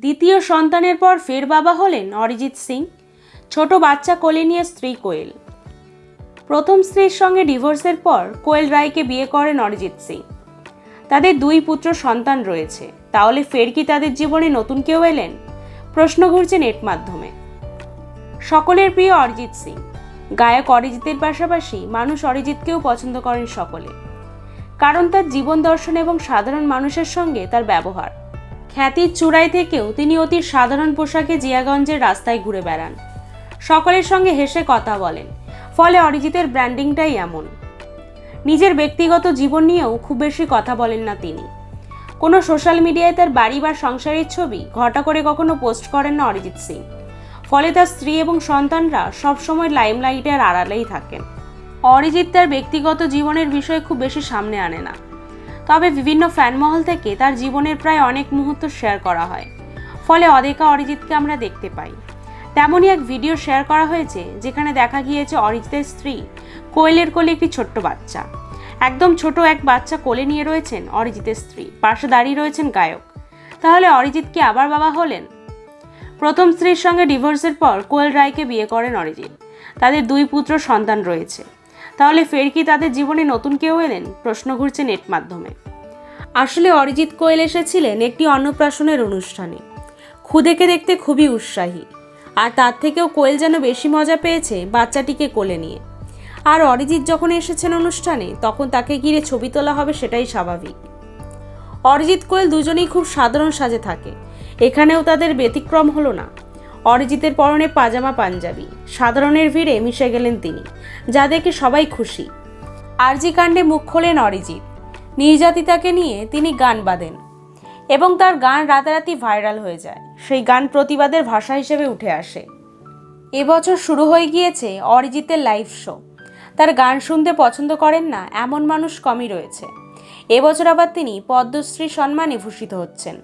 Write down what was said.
দ্বিতীয় সন্তানের পর ফের বাবা হলেন অরিজিৎ সিং, ছোট বাচ্চা কোলে নিয়ে স্ত্রী কোয়েল। প্রথম স্ত্রীর সঙ্গে ডিভোর্সের পর কোয়েল রায়কে বিয়ে করেন অরিজিৎ সিং। তাদের দুই পুত্র সন্তান রয়েছে। তাহলে ফের কি তাদের জীবনে নতুন কেউ এলেন? প্রশ্ন ঘুরছে নেট মাধ্যমে। সকলের প্রিয় অরিজিৎ সিং। গায়ক অরিজিতের পাশাপাশি মানুষ অরিজিৎকেও পছন্দ করেন সকলে। কারণ তার জীবন দর্শন এবং সাধারণ মানুষের সঙ্গে তার ব্যবহার। খ্যাতির চূড়ায় থেকেও তিনি অতি সাধারণ পোশাকে জিয়াগঞ্জের রাস্তায় ঘুরে বেড়ান। সকলের সঙ্গে হেসে কথা বলেন। ফলে অরিজিতের ব্র্যান্ডিংটাই এমন। নিজের ব্যক্তিগত জীবন নিয়েও খুব বেশি কথা বলেন না তিনি। কোনো সোশ্যাল মিডিয়ায় তার বাড়ি বা সংসারের ছবি ঘটা করে কখনো পোস্ট করেন না অরিজিৎ সিং। ফলে তার স্ত্রী এবং সন্তানরা সবসময় লাইমলাইটের আড়ালেই থাকেন। অরিজিৎ তার ব্যক্তিগত জীবনের বিষয়ে খুব বেশি সামনে আনে না। তবে বিভিন্ন ফ্যানমহল থেকে তার জীবনের প্রায় অনেক মুহূর্ত শেয়ার করা হয়। ফলে অদেকা অরিজিৎকে আমরা দেখতে পাই। তেমনই এক ভিডিও শেয়ার করা হয়েছে, যেখানে দেখা গিয়েছে অরিজিতের স্ত্রী কোয়েলের কোলে একটি ছোট্ট বাচ্চা। একদম ছোট এক বাচ্চা কোলে নিয়ে রয়েছেন অরিজিতের স্ত্রী। পাশে দাঁড়িয়ে রয়েছেন গায়ক। তাহলে অরিজিৎ কি আবার বাবা হলেন? প্রথম স্ত্রীর সঙ্গে ডিভোর্সের পর কোয়েল রায়কে বিয়ে করেন অরিজিৎ। তাদের দুই পুত্র সন্তান রয়েছে। তাহলে ফের কি তাদের জীবনে নতুন কেউ এলেন? প্রশ্ন ঘুরছে নেট মাধ্যমে। আসলে অরিজিৎ কোয়েল এসেছিলেন একটি অন্নপ্রাশনের অনুষ্ঠানে। খুদেকে দেখতে খুবই উৎসাহী। আর তার থেকেও কোয়েল যেন বেশি মজা পেয়েছে বাচ্চাটিকে কোলে নিয়ে। আর অরিজিৎ যখন এসেছেন অনুষ্ঠানে, তখন তাকে ঘিরে ছবি তোলা হবে সেটাই স্বাভাবিক। অরিজিৎ কোয়েল দুজনেই খুব সাধারণ সাজে থাকে। এখানেও তাদের ব্যতিক্রম হলো না। অরিজিতের পরনে পাজামা পাঞ্জাবি। সাধারণের ভিড়ে মিশে গেলেন তিনি যা দেখে সবাই খুশি। আরজি কাণ্ডে মুখ খোলেন অরিজিৎ। নির্যাতিতাকে নিয়ে তিনি গান বাঁধেন এবং তার গান রাতারাতি ভাইরাল হয়ে যায়। সেই গান প্রতিবাদের ভাষা হিসেবে উঠে আসে। এবছর শুরু হয়ে গিয়েছে অরিজিতের লাইভ শো। তার গান শুনতে পছন্দ করেন না, এমন মানুষ কমই রয়েছে। এবছর আবার তিনি পদ্মশ্রী সম্মানে ভূষিত হচ্ছেন।